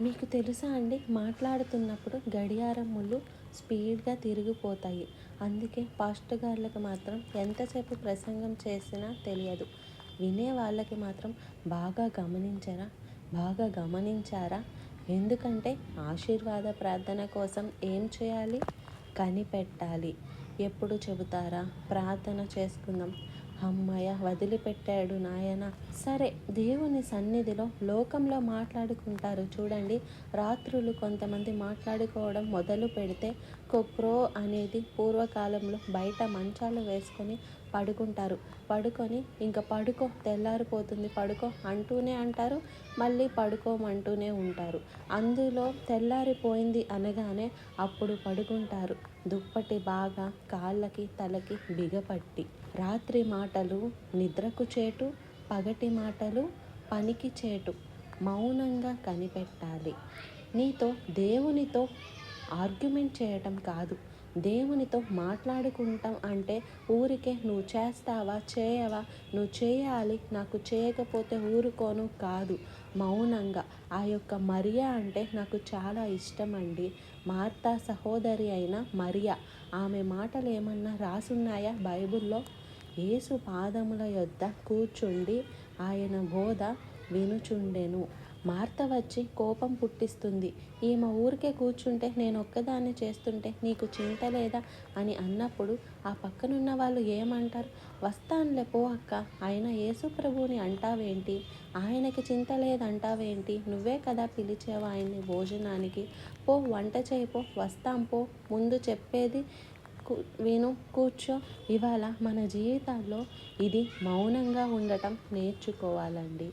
మీకు తెలుసా అండి మాట్లాడుతున్నప్పుడు గడియారం ముళ్ళు స్పీడ్గా తిరిగిపోతాయి. అందుకే పాస్టర్ గార్లకు మాత్రం ఎంతసేపు ప్రసంగం చేసినా తెలియదు. వినే వాళ్ళకి మాత్రం బాగా గమనించరా బాగా గమనించారా? ఎందుకంటే ఆశీర్వాద ప్రార్థన కోసం ఏం చేయాలి? కనిపెట్టాలి. ఎప్పుడు చెబుతారా? ప్రార్థన చేసుకుందాం. అమ్మయ్య వదిలిపెట్టాడు నాయన. సరే దేవుని సన్నిధిలో లోకంలో మాట్లాడుకుంటారు. చూడండి రాత్రులు కొంతమంది మాట్లాడుకోవడం మొదలు పెడితే కొక్రో అనేది పూర్వకాలంలో బయట మంచాలు వేసుకొని పడుకుంటారు. పడుకొని ఇంకా పడుకో తెల్లారిపోతుంది. పడుకో అంటూనే అంటారు మళ్ళీ పడుకోమంటూనే ఉంటారు. అందులో తెల్లారిపోయింది అనగానే అప్పుడు పడుకుంటారు. దుప్పటి బాగా కాళ్ళకి తలకి బిగపట్టి. రాత్రి మాటలు నిద్రకు చేటు పగటి మాటలు పనికి చేటు. మౌనంగా కనిపెట్టాలి. నీతో దేవునితో ఆర్గ్యుమెంట్ చేయటం కాదు. దేవునితో మాట్లాడుకుంటాం అంటే ఊరికే నువ్వు చేస్తావా చేయవా? నువ్వు చేయాలి నాకు చేయకపోతే ఊరుకోను కాదు. మౌనంగా. ఆ యొక్క మరియా అంటే నాకు చాలా ఇష్టం అండి మార్తా సహోదరి అయిన మరియా. ఆమె మాటలు ఏమన్నా రాసున్నాయా బైబిల్లో? యేసు పాదముల యొద్ద కూర్చుండి ఆయన బోధ వినుచుండెను. మార్త వచ్చి కోపం పుట్టిస్తుంది. ఈమె ఊరికే కూర్చుంటే నేను ఒక్కదాన్ని చేస్తుంటే నీకు చింత లేదా అని అన్నప్పుడు ఆ పక్కనున్న వాళ్ళు ఏమంటారు? వస్తానులే పో అక్క ఆయన యేసుప్రభుని అంటావేంటి? ఆయనకి చింత లేదంటావేంటి? నువ్వే కదా పిలిచావు ఆయన్ని భోజనానికి. పో వంట చేయిపో వస్తాం పో ముందు చెప్పేది విను కూర్చో. ఇవాళ మన జీవితాల్లో ఇది మౌనంగా ఉండటం నేర్చుకోవాలండి.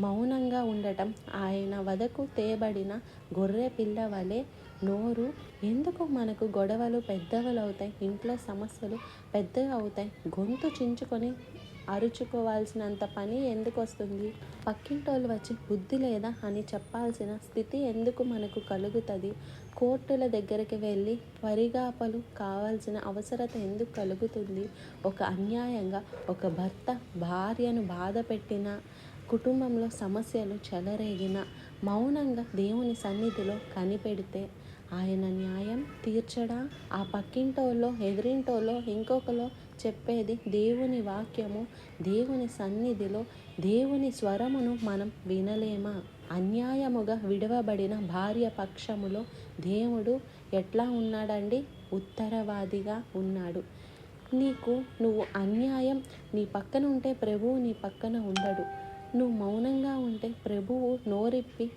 మౌనంగా ఉండటం ఆయన వదకు తేబడిన గొర్రె పిల్ల వలె నోరు. ఎందుకు మనకు గొడవలు పెద్దవలు అవుతాయి ఇంట్లో సమస్యలు పెద్దగా అవుతాయి గొంతు చించుకొని అరుచుకోవాల్సినంత పని ఎందుకు వస్తుంది పక్కింటోళ్ళు వచ్చి బుద్ధి లేదా అని చెప్పాల్సిన స్థితి ఎందుకు మనకు కలుగుతుంది? కోర్టుల దగ్గరికి వెళ్ళి పరిగాపలు కావాల్సిన అవసరత ఎందుకు కలుగుతుంది? ఒక అన్యాయంగా ఒక భర్త భార్యను బాధ పెట్టిన కుటుంబంలో సమస్యలు చెలరేగిన మౌనంగా దేవుని సన్నిధిలో కనిపెడితే ఆయన న్యాయం తీర్చడా? ఆ పక్కింటోలో ఎదిరింటోలో ఇంకొకలో చెప్పేది దేవుని వాక్యము దేవుని సన్నిధిలో దేవుని స్వరమును మనం వినలేమా? అన్యాయముగా విడవబడిన భార్య పక్షములో దేవుడు ఎట్లా ఉన్నాడండి? ఉత్తరవాదిగా ఉన్నాడు. నీకు నువ్వు అన్యాయం నీ పక్కన ఉంటే ప్రభువు నీ పక్కన ఉండడు. నువ్వు మౌనంగా ఉంటే ప్రభువు నోరిప్పి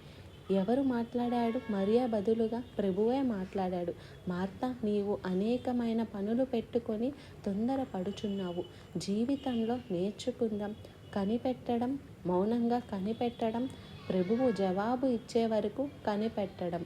ఎవరు మాట్లాడాడు? మరియా బదులుగా ప్రభువే మాట్లాడాడు. మార్త నీవు అనేకమైన పనులు పెట్టుకొని తొందరపడుచున్నావు. జీవితంలో నేర్చుకుందాం కనిపెట్టడం మౌనంగా కనిపెట్టడం ప్రభువు జవాబు ఇచ్చే వరకు కనిపెట్టడం.